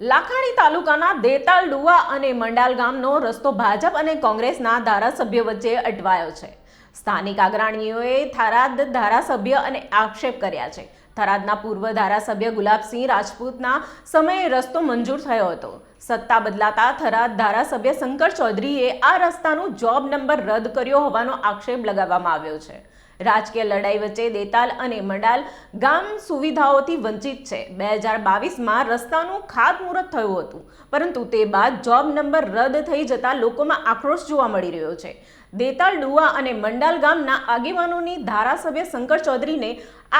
લાખાણી તાલુકાના દેતાલ ડુવા અને મંડાલ ગામનો રસ્તો ભાજપ અને કોંગ્રેસના ધારાસભ્ય વચ્ચે અટવાયો છે. સ્થાનિક અગ્રણીઓએ થારાદ ધારાસભ્ય અને આક્ષેપ કર્યા છે. થરાદના પૂર્વ ધારાસભ્ય ગુલાબસિંહ રાજપૂતના સમયે રસ્તો મંજૂર થયો હતો. સત્તા બદલાતા થરાદ ધારાસભ્ય શંકર ચૌધરીએ આ રસ્તાનો જોબ નંબર રદ કર્યો હોવાનો આક્ષેપ લગાવવામાં આવ્યો છે. રાજકીય લડાઈ વચ્ચે દેતાલ અને મંડાલ ગામ સુવિધાઓથી વંચિત છે. બે હજાર બાવીસમાં રસ્તાનું ખાતમુહૂર્ત થયું હતું, પરંતુ તે બાદ જોબ નંબર રદ થઈ જતા લોકોમાં આક્રોશ જોવા મળી રહ્યો છે. દેતાલ ડુવા અને મંડાલ ગામના આગેવાનોની ધારાસભ્ય શંકર ચૌધરીને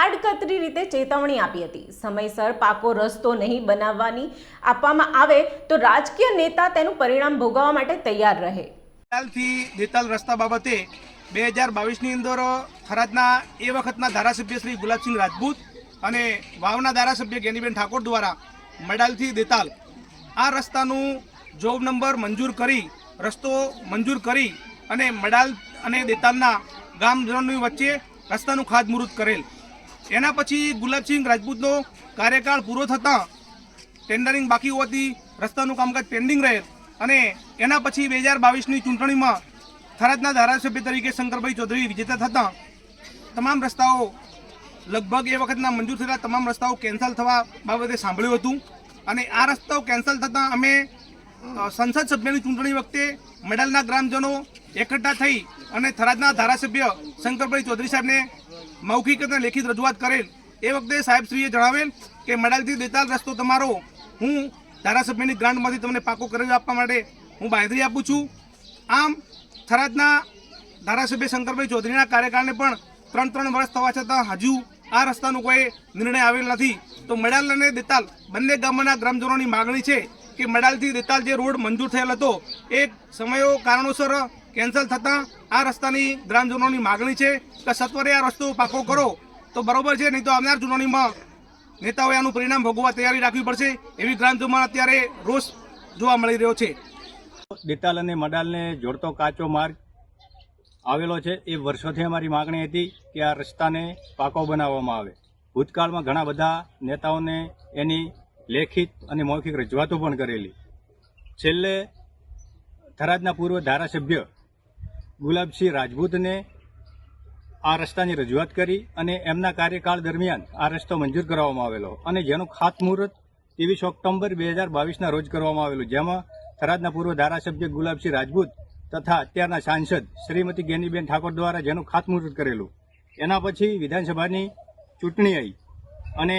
આડકતરી રીતે ચેતવણી આપી હતી. સમયસર પાકો રસ્તો નહીં બનાવવાની આપવામાં આવે તો રાજકીય નેતા તેનું પરિણામ ભોગવવા માટે તૈયાર રહે. દેતાલથી દેતાલ રસ્તા બાબતે બે હજાર બાવીસની અંદર થરાદના એ વખતના ધારાસભ્ય શ્રી ગુલાબસિંહ રાજપૂત અને વાવના ધારાસભ્ય જ્ઞાનીબેન ઠાકોર દ્વારા મડાલથી દેતાલ આ રસ્તાનું જોબ નંબર મંજૂર કરી, રસ્તો મંજૂર કરી અને મડાલ અને દેતાલના ગામજનોની વચ્ચે રસ્તાનું ખાતમુહૂર્ત કરેલ. એના પછી ગુલાબસિંહ રાજપૂતનો કાર્યકાળ પૂરો થતાં ટેન્ડરિંગ બાકી હોવાથી રસ્તાનું કામકાજ પેન્ડિંગ રહેલ અને એના પછી બે હજાર બાવીસની ચૂંટણીમાં થરાદના ધારાસભ્ય તરીકે શંકરભાઈ ચૌધરી વિજેતા થતાં તમામ રસ્તાઓ લગભગ એ વખતના મંજૂર થયેલા તમામ રસ્તાઓ કેન્સલ થવા બાબતે સાંભળ્યું હતું. અને આ રસ્તાઓ કેન્સલ થતાં અમે સંસદ સભ્યની ચૂંટણી વખતે મડાલના ગ્રામજનો એકઠા થઈ અને થરાદના ધારાસભ્ય શંકરભાઈ ચૌધરી સાહેબને મૌખિક અને લેખિત રજૂઆત કરેલ. એ વખતે સાહેબશ્રીએ જણાવેલ કે મડાલથી દેતાલ રસ્તો તમારો હું ધારાસભ્યની ગ્રાન્ટમાંથી તમને પાકો કરી આપવા માટે હું બાંધરી આપું છું. આમ થરાદના ધારાસભ્ય શંકરભાઈ ચૌધરીના કાર્યકાળને પણ ત્રણ ત્રણ વર્ષ થવા છતાં હજુ આ રસ્તાનો કોઈ નિર્ણય આવેલ નથી. તો મડાલ અને દેતાલ બંને ગામોના ગ્રામજનોની માગણી છે કે મડાલથી દેતાલ જે રોડ મંજૂર થયેલ હતો, એ સમયો કારણોસર કેન્સલ થતાં આ રસ્તાની ગ્રામજનોની માગણી છે કે સત્વરે આ રસ્તો પાકો કરો. તો બરોબર છે, નહીં તો આવનાર ચૂંટણીમાં નેતાઓએ આનું પરિણામ ભોગવવા તૈયારી રાખવી પડશે એવી ગ્રામજનોમાં અત્યારે રોષ જોવા મળી રહ્યો છે. દેતાલ અને મડાલને જોડતો કાચો માર્ગ આવેલો છે. એ વર્ષોથી અમારી માગણી હતી કે આ રસ્તાને પાકો બનાવવામાં આવે. ભૂતકાળમાં ઘણા બધા નેતાઓને એની લેખિત અને મૌખિક રજૂઆતો પણ કરેલી. છેલ્લે થરાદના પૂર્વ ધારાસભ્ય ગુલાબસિંહ રાજપૂતને આ રસ્તાની રજૂઆત કરી અને એમના કાર્યકાળ દરમિયાન આ રસ્તો મંજૂર કરવામાં આવેલો. અને જેનું ખાતમુહૂર્ત ત્રેવીસ ઓક્ટોબર બે હજાર બાવીસના રોજ કરવામાં આવેલું. જેમાં થરાદના પૂર્વ ધારાસભ્ય ગુલાબસિંહ રાજપૂત તથા અત્યારના સાંસદ શ્રીમતી ગેનીબેન ઠાકોર દ્વારા જેનું ખાતમુહૂર્ત કરેલું. એના પછી વિધાનસભાની ચૂંટણી આવી અને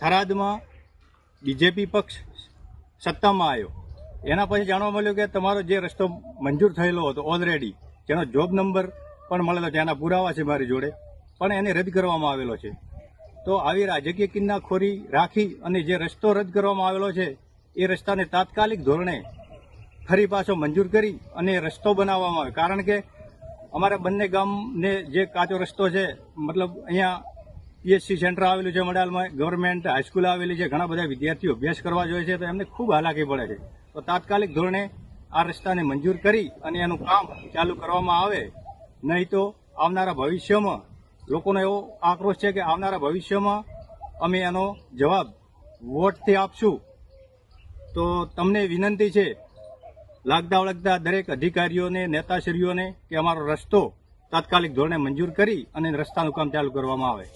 થરાદમાં બીજેપી પક્ષ સત્તામાં આવ્યો. એના પછી જાણવા મળ્યું કે તમારો જે રસ્તો મંજૂર થયેલો હતો ઓલરેડી જેનો જોબ નંબર પણ મળેલો છે, એના પુરાવા છે મારી જોડે, પણ એને રદ કરવામાં આવેલો છે. તો આવી રાજકીય કિન્નાખોરી રાખી અને જે રસ્તો રદ કરવામાં આવેલો છે, એ રસ્તાને તાત્કાલિક ધોરણે ફરી પાછો મંજૂર કરી અને રસ્તો બનાવવામાં આવે. કારણ કે અમારા બંને ગામને જે કાચો રસ્તો છે, મતલબ અહીંયા પીએચસી સેન્ટર આવેલું છે, મડાલમાં ગવર્મેન્ટ હાઈસ્કૂલ આવેલી છે, ઘણા બધા વિદ્યાર્થીઓ અભ્યાસ કરવા જોઈએ છે, તો એમને ખૂબ હાલાકી પડે છે. તો તાત્કાલિક ધોરણે આ રસ્તાને મંજૂર કરી અને એનું કામ ચાલુ કરવામાં આવે. નહીં તો આવનારા ભવિષ્યમાં લોકોનો એવો આક્રોશ છે કે આવનારા ભવિષ્યમાં અમે એનો જવાબ વોટથી આપશું. તો તમને વિનંતી છે, લાગતા વળગતા દરેક અધિકારીઓને, નેતાશ્રીઓને કે અમારો રસ્તો તાત્કાલિક ધોરણે મંજૂર કરી અને રસ્તાનું કામ ચાલુ કરવામાં આવે.